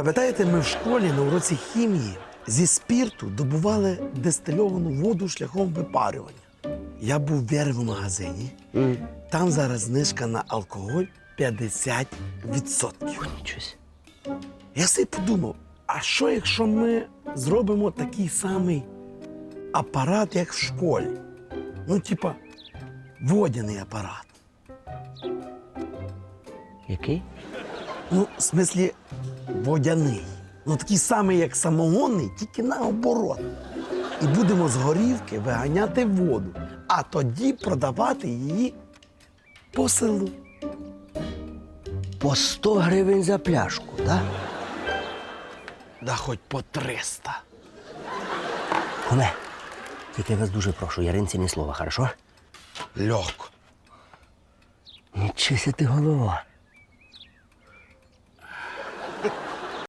Пам'ятаєте, ми в школі на уроці хімії зі спірту добували дистильовану воду шляхом випарювання. Я був в в магазині. Там зараз знижка на алкоголь 50%. Щось. Я собі подумав, а що якщо ми зробимо такий самий апарат, як в школі? Ну, типа, водяний апарат. Який? Ну, в смислі, водяний. Ну, такий самий, як самогонний, тільки наоборот. І будемо з горівки виганяти воду, а тоді продавати її по селу. По 100 гривень за пляшку, так? Да хоч по 300. Куме, тільки вас дуже прошу, Яринці ні слова, хорошо? Легко. Нічися ти голова.